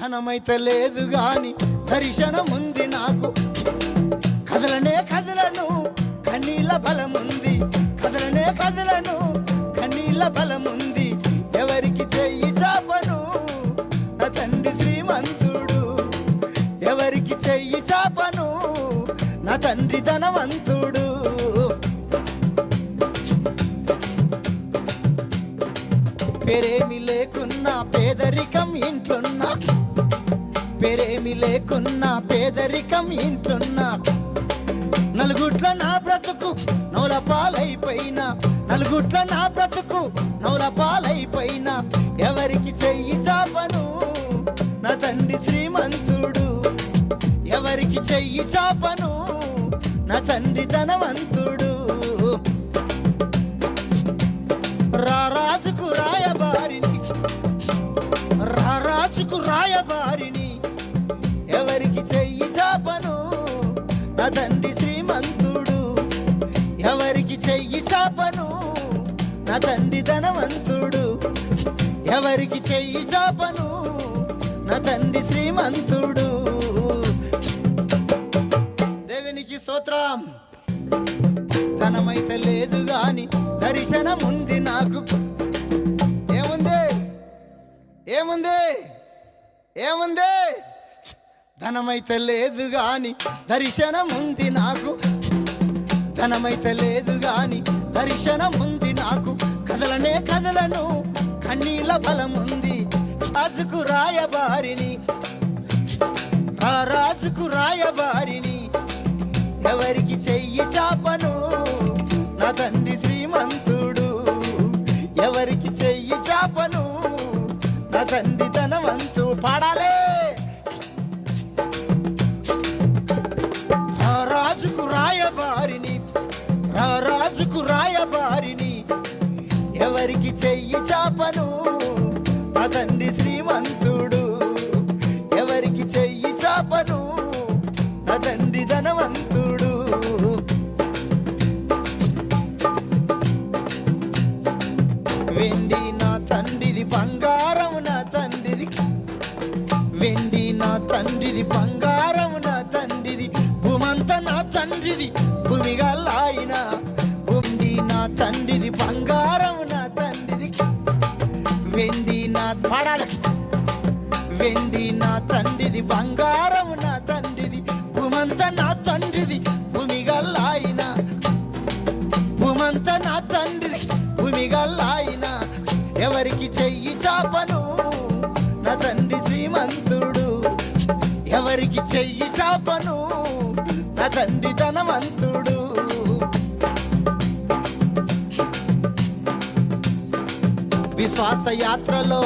ధనమైతే లేదు గాని దర్శనం ఉంది నాకు. కదలనే కదలను కన్నీళ్ళ బలముంది. కదలనే కదలను కన్నీళ్ళ బలముంది. ఎవరికి చెయ్యి చాపను? నా తండ్రి శ్రీమంతుడు. ఎవరికి చెయ్యి చాపను? నా తండ్రి ధనవంతుడు. పేరేమి లేకున్నా పేదరికం ఇంట్లున్నా. పేరేమి లేకున్నా పేదరికం ఇంటున్నా. నలుగుట్ల నా బ్రతుకు నౌల పాలైపోయినా. నలుగుట్ల నా బ్రతుకు నౌల పాలైపోయినా. ఎవరికి చెయ్యి చాపను? నా తండ్రి శ్రీమంతుడు. ఎవరికి చెయ్యి చాపను? నా తండ్రి ధనవంతుడు. రాయబారిని ఎవరికి చెయ్యి చాపను? నా తండ్రి శ్రీమంతుడు. ఎవరికి చెయ్యి చాపను? నా తండ్రి ధనవంతుడు. ఎవరికి చెయ్యి చాపను? నా తండ్రి శ్రీమంతుడు. దేవునికి స్తోత్రం. ధనమైతే లేదు గాని దర్శనం ఉంది నాకు. ఏముంది? ఏముంది? ఏముంది? ధనమైతే లేదు గాని దర్శనం ఉంది నాకు. ధనమైతే లేదు గాని దర్శనం ఉంది నాకు. కదలనే కదలను కన్నీళ్ళ బలం ఉంది రాజుకు రాయబారిని ఆ రాజుకు రాయబారిని. ఎవరికి చెయ్యి చాపను? నా తండ్రి తండ్రి ధనవంతు పాడాలే రాజుకు రాయబారిని రాజుకు రాయబారిని ఎవరికి చెయ్యి చాపను? నా తండ్రి శ్రీమంతుడు ఎవరికి చెయ్యి చాపను? నా తండ్రి ధనవంతుడు. వెండి నా తండ్రిది బంగారం నా తండ్రిది భూమంత నా తండ్రిది భూమిగా లాయిన భూమి నా తండ్రిది బంగారం నా తండ్రిది. వెండి నా పాడాలి. వెండి నా తండ్రిది బంగారం నా తండ్రిది భూమంత నా తండ్రిది భూమిగా లాయిన. భూమంత నా తండ్రిది భూమిగా లాయిన. ఎవరికి చెయ్యి చాపను? నా తండ్రి శ్రీమంతుడు. వారికి చెయ్యి చాపను నా తండ్రి ధనవంతుడు విశ్వాస యాత్రలో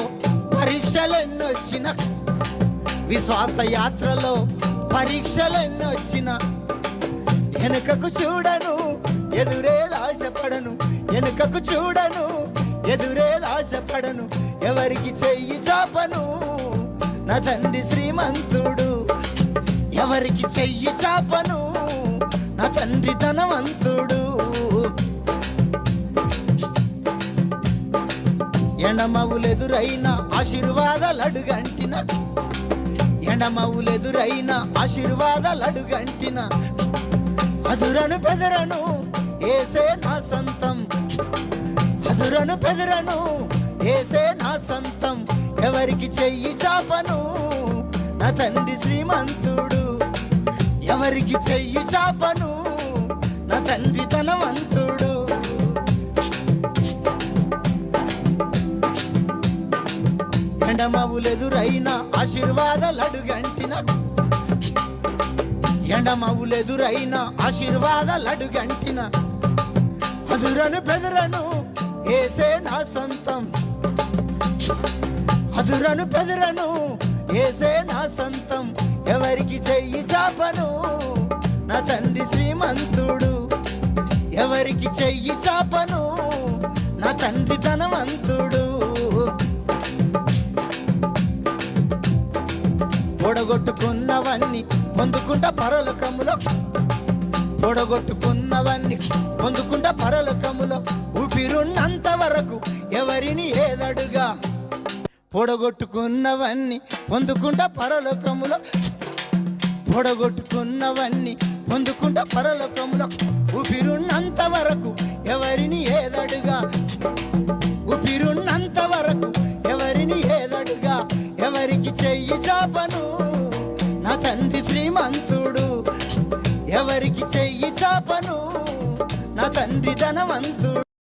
పరీక్షలెన్నొచ్చిన విశ్వాస యాత్రలో పరీక్షలెన్నొచ్చిన. వెనుకకు చూడను ఎదురే ఆశపడను వెనుకకు చూడను ఎదురే ఆశపడను ఎవరికి చెయ్యి చాపను నా తండ్రి శ్రీమంతుడు. ఎవరికి చెయ్యి చాపను? నా తండ్రి ధనవంతుడు. ఎండమవులెదురైన ఆశీర్వాదాలు అడుగంటిన ఎండమవులెదురైన ఆశీర్వాదాలు అడుగంటిన అదురను పెదరను ఏసే నా సొంతం. అదురను పెదరను ఏసే నా సొంతం. ఎవరికి చెయ్యి చాపను? నా తండ్రి శ్రీమంతుడు. ఎవరికి చెయ్యి చాపను? నా తండ్రి ధనవంతుడు ఎండమవులెదురైన ఆశీర్వాదాలు అడుగంటిన. ఎండమవులెదురైన ఆశీర్వాదాలు అడుగంటిన. అదురను బెదరను ఏసే నా సొంతం. అదురను బెదరను ఏసే నా సొంతం. ఎవరికి చెయ్యి చాపను? నా తండ్రి శ్రీమంతుడు. ఎవరికి చెయ్యి చాపను? నా తండ్రి ధనవంతుడు. పొడగొట్టుకున్నవన్నీ పొందుకుంటా పరలోకములో. పొడగొట్టుకున్నవన్నీ పొందుకుంటా పరలోకములో. ఊపిరున్నంత వరకు ఎవరిని ఏదడుగా? పొడగొట్టుకున్నవన్నీ పొందుకుంటా పరలోకములో. పొడగొట్టుకున్నవన్నీ పొందుకుంటా పరలోకములో. ఊపిరున్నంత వరకు ఎవరిని ఏదడుగా? ఊపిరున్నంత వరకు ఎవరిని ఏదడుగా? ఎవరికి చెయ్యి చాపను? నా తండ్రి శ్రీమంతుడు. ఎవరికి చెయ్యి చాపను? నా తండ్రి ధనవంతుడు.